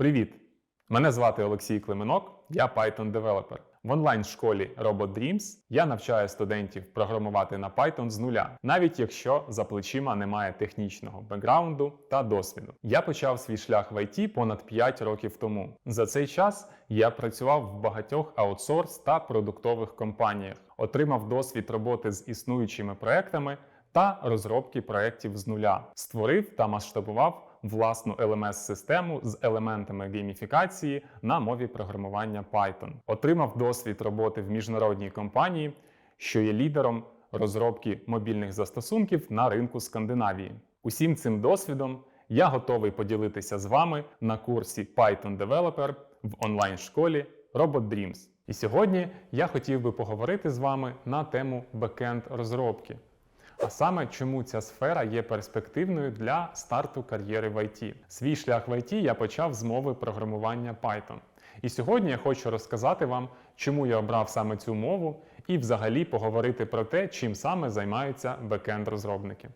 Привіт! Мене звати Олексій Клименок, я Python девелопер. В онлайн-школі Robot Dreams я навчаю студентів програмувати на Python з нуля, навіть якщо за плечима немає технічного бекграунду та досвіду. Я почав свій шлях в IT понад 5 років тому. За цей час я працював в багатьох аутсорс та продуктових компаніях, отримав досвід роботи з існуючими проектами та розробки проєктів з нуля, створив та масштабував власну LMS-систему з елементами гейміфікації на мові програмування Python. Отримав досвід роботи в міжнародній компанії, що є лідером розробки мобільних застосунків на ринку Скандинавії. Усім цим досвідом я готовий поділитися з вами на курсі Python Developer в онлайн-школі Robot Dreams. І сьогодні я хотів би поговорити з вами на тему бекенд розробки. А саме, чому ця сфера є перспективною для старту кар'єри в IT. Свій шлях в IT я почав з мови програмування Python. І сьогодні я хочу розказати вам, чому я обрав саме цю мову, і взагалі поговорити про те, чим саме займаються бекенд-розробники.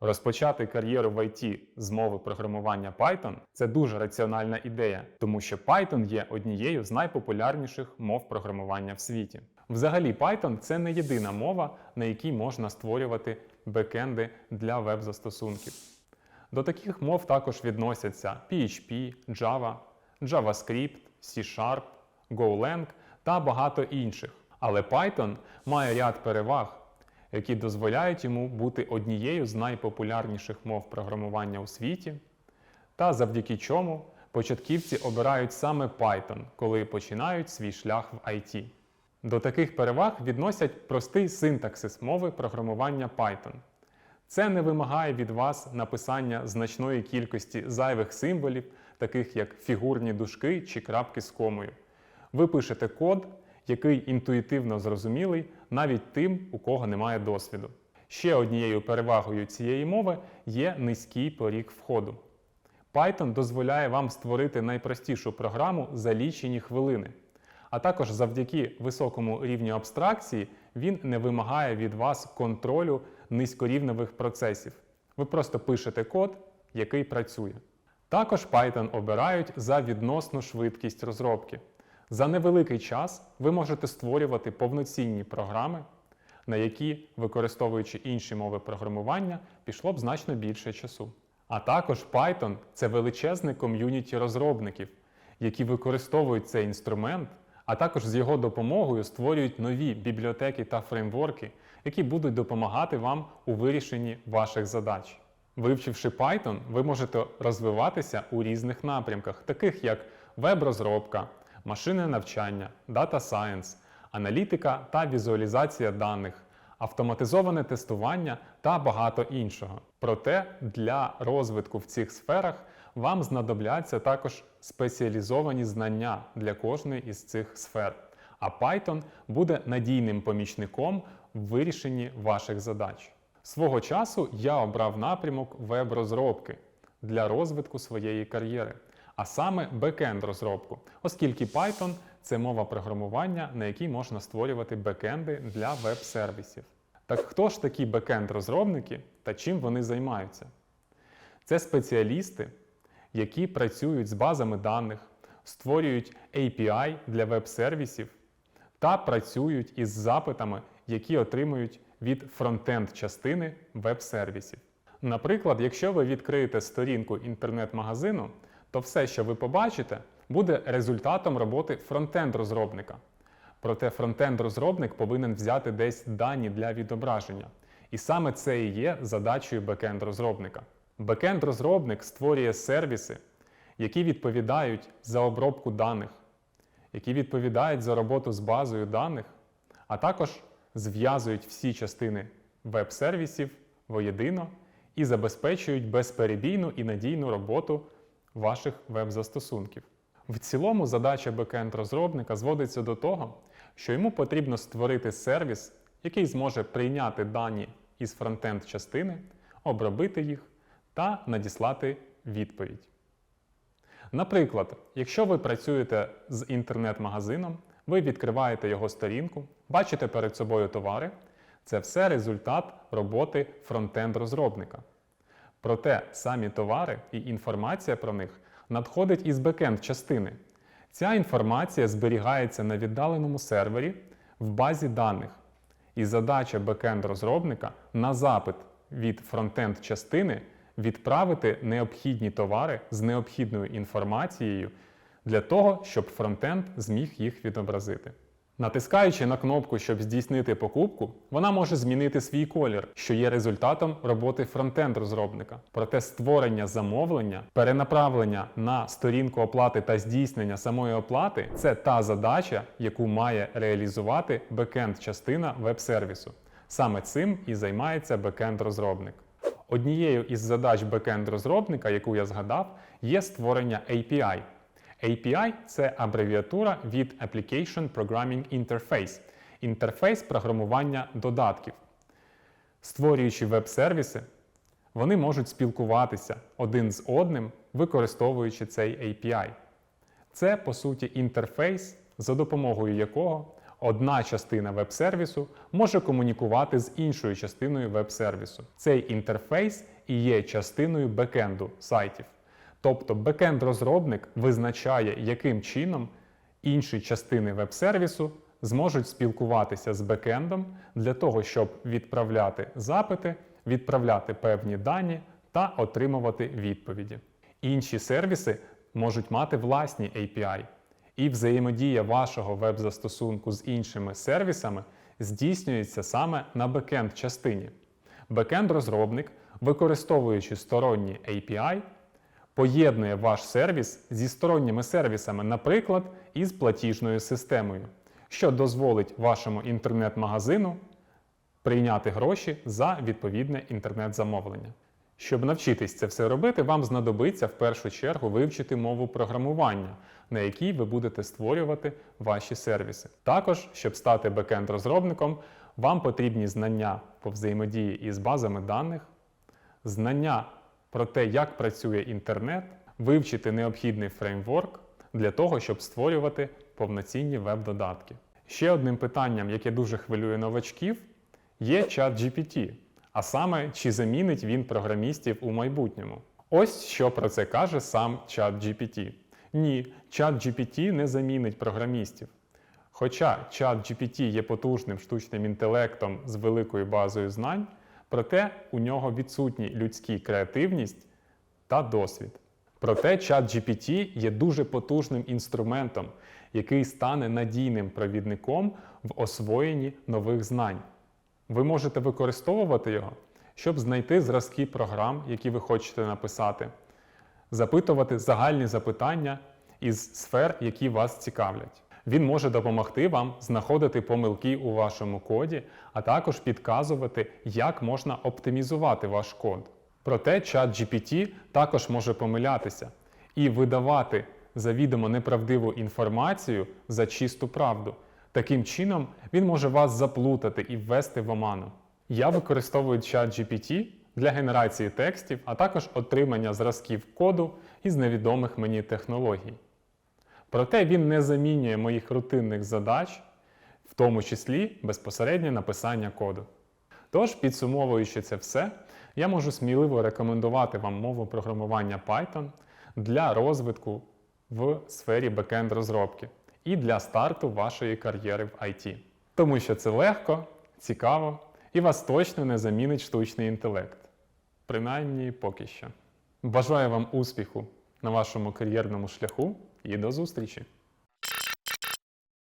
Розпочати кар'єру в IT з мови програмування Python це дуже раціональна ідея, тому що Python є однією з найпопулярніших мов програмування в світі. Взагалі, Python це не єдина мова, на якій можна створювати бекенди для веб-застосунків. До таких мов також відносяться PHP, Java, JavaScript, C-Sharp, Golang та багато інших. Але Python має ряд переваг, які дозволяють йому бути однією з найпопулярніших мов програмування у світі, та завдяки чому початківці обирають саме Python, коли починають свій шлях в IT. До таких переваг відносять простий синтаксис мови програмування Python. Це не вимагає від вас написання значної кількості зайвих символів, таких як фігурні дужки чи крапки з комою. Ви пишете код, який інтуїтивно зрозумілий навіть тим, у кого немає досвіду. Ще однією перевагою цієї мови є низький поріг входу. Python дозволяє вам створити найпростішу програму за лічені хвилини. А також завдяки високому рівню абстракції він не вимагає від вас контролю низькорівневих процесів. Ви просто пишете код, який працює. Також Python обирають за відносну швидкість розробки. За невеликий час ви можете створювати повноцінні програми, на які, використовуючи інші мови програмування, пішло б значно більше часу. А також Python це величезне ком'юніті розробників, які використовують цей інструмент а також з його допомогою створюють нові бібліотеки та фреймворки, які будуть допомагати вам у вирішенні ваших задач. Вивчивши Python, ви можете розвиватися у різних напрямках, таких як веб-розробка, машинне навчання, Data Science, аналітика та візуалізація даних, автоматизоване тестування та багато іншого. Проте для розвитку в цих сферах вам знадобляться також спеціалізовані знання для кожної із цих сфер. А Python буде надійним помічником в вирішенні ваших задач. Свого часу я обрав напрямок веб-розробки для розвитку своєї кар'єри, а саме бекенд розробку, оскільки Python це мова програмування, на якій можна створювати бекенди для веб-сервісів. Так хто ж такі бекенд-розробники та чим вони займаються? Це спеціалісти, які працюють з базами даних, створюють API для веб-сервісів та працюють із запитами, які отримують від фронтенд частини веб-сервісів. Наприклад, якщо ви відкриєте сторінку інтернет-магазину, то все, що ви побачите, буде результатом роботи фронтенд-розробника. Проте фронтенд-розробник повинен взяти десь дані для відображення. І саме це і є задачею бекенд-розробника. Бекенд-розробник створює сервіси, які відповідають за обробку даних, які відповідають за роботу з базою даних, а також зв'язують всі частини веб-сервісів воєдино і забезпечують безперебійну і надійну роботу ваших веб-застосунків. В цілому задача бекенд-розробника зводиться до того, що йому потрібно створити сервіс, який зможе прийняти дані із фронтенд частини, обробити їх та надіслати відповідь. Наприклад, якщо ви працюєте з інтернет-магазином, ви відкриваєте його сторінку, бачите перед собою товари, це все результат роботи фронтенд-розробника. Проте самі товари і інформація про них надходить із бекенд частини. Ця інформація зберігається на віддаленому сервері в базі даних. І задача бекенд-розробника на запит від фронтенд частини відправити необхідні товари з необхідною інформацією для того, щоб фронтенд зміг їх відобразити. Натискаючи на кнопку, щоб здійснити покупку, вона може змінити свій колір, що є результатом роботи фронтенд розробника. Проте створення замовлення, перенаправлення на сторінку оплати та здійснення самої оплати це та задача, яку має реалізувати бекенд частина веб-сервісу. Саме цим і займається бекенд розробник. Однією із задач бекенд розробника, яку я згадав, є створення API. API це абревіатура від Application Programming Interface інтерфейс програмування додатків. Створюючи веб-сервіси, вони можуть спілкуватися один з одним, використовуючи цей API. Це, по суті, інтерфейс, за допомогою якого одна частина веб-сервісу може комунікувати з іншою частиною веб-сервісу. Цей інтерфейс і є частиною бекенду сайтів. Тобто бекенд-розробник визначає, яким чином інші частини веб-сервісу зможуть спілкуватися з бекендом для того, щоб відправляти запити, відправляти певні дані та отримувати відповіді. Інші сервіси можуть мати власні API, і взаємодія вашого веб-застосунку з іншими сервісами здійснюється саме на бекенд частині. Бекенд-розробник, використовуючи сторонні API, поєднує ваш сервіс зі сторонніми сервісами, наприклад, із платіжною системою, що дозволить вашому інтернет-магазину прийняти гроші за відповідне інтернет-замовлення. Щоб навчитись це все робити, вам знадобиться в першу чергу вивчити мову програмування, на якій ви будете створювати ваші сервіси. Також, щоб стати бекенд-розробником, вам потрібні знання по взаємодії із базами даних, знання про те, як працює інтернет, вивчити необхідний фреймворк для того, щоб створювати повноцінні веб-додатки. Ще одним питанням, яке дуже хвилює новачків, є чат GPT, а саме, чи замінить він програмістів у майбутньому. Ось що про це каже сам чат GPT. Ні, чат GPT не замінить програмістів. Хоча чат GPT є потужним штучним інтелектом з великою базою знань, проте у нього відсутні людські креативність та досвід. Проте чат GPT є дуже потужним інструментом, який стане надійним провідником в освоєнні нових знань. Ви можете використовувати його, щоб знайти зразки програм, які ви хочете написати, запитувати загальні запитання із сфер, які вас цікавлять. Він може допомогти вам знаходити помилки у вашому коді, а також підказувати, як можна оптимізувати ваш код. Проте чат GPT також може помилятися і видавати завідомо неправдиву інформацію за чисту правду. Таким чином, він може вас заплутати і ввести в оману. Я використовую чат GPT для генерації текстів, а також отримання зразків коду із невідомих мені технологій. Проте він не замінює моїх рутинних задач, в тому числі безпосереднє написання коду. Тож, підсумовуючи це все, я можу сміливо рекомендувати вам мову програмування Python для розвитку в сфері бекенд розробки і для старту вашої кар'єри в IT. Тому що це легко, цікаво і вас точно не замінить штучний інтелект. Принаймні поки що. Бажаю вам успіху на вашому кар'єрному шляху і до зустрічі!